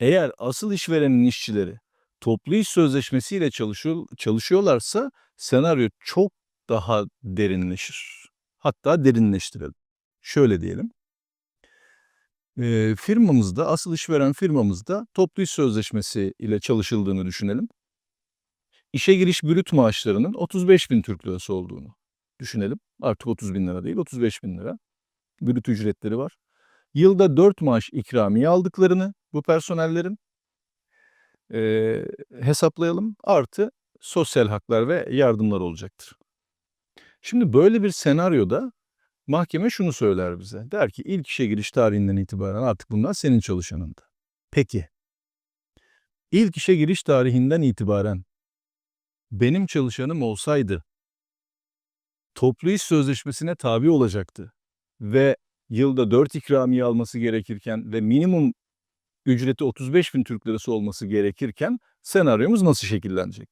Eğer asıl işverenin işçileri toplu iş sözleşmesiyle çalışıyor, çalışıyorlarsa senaryo çok daha derinleşir. Hatta derinleştirelim. Şöyle diyelim. Eee, firmamızda, asıl işveren firmamızda toplu iş sözleşmesi ile çalışıldığını düşünelim. İşe giriş brüt maaşlarının 35.000 Türk Lirası olduğunu düşünelim. Artık 30.000 lira değil, 35.000 lira. Brüt ücretleri var. Yılda 4 maaş ikramiye aldıklarını bu personellerin eee, hesaplayalım. Artı sosyal haklar ve yardımlar olacaktır. Şimdi böyle bir senaryoda mahkeme şunu söyler bize. Der ki ilk işe giriş tarihinden itibaren artık bunlar senin çalışanındı. Peki. İlk işe giriş tarihinden itibaren benim çalışanım olsaydı toplu iş sözleşmesine tabi olacaktı ve yılda 4 ikramiye alması gerekirken ve minimum ücreti 35 bin Türk Lirası olması gerekirken senaryomuz nasıl şekillenecek?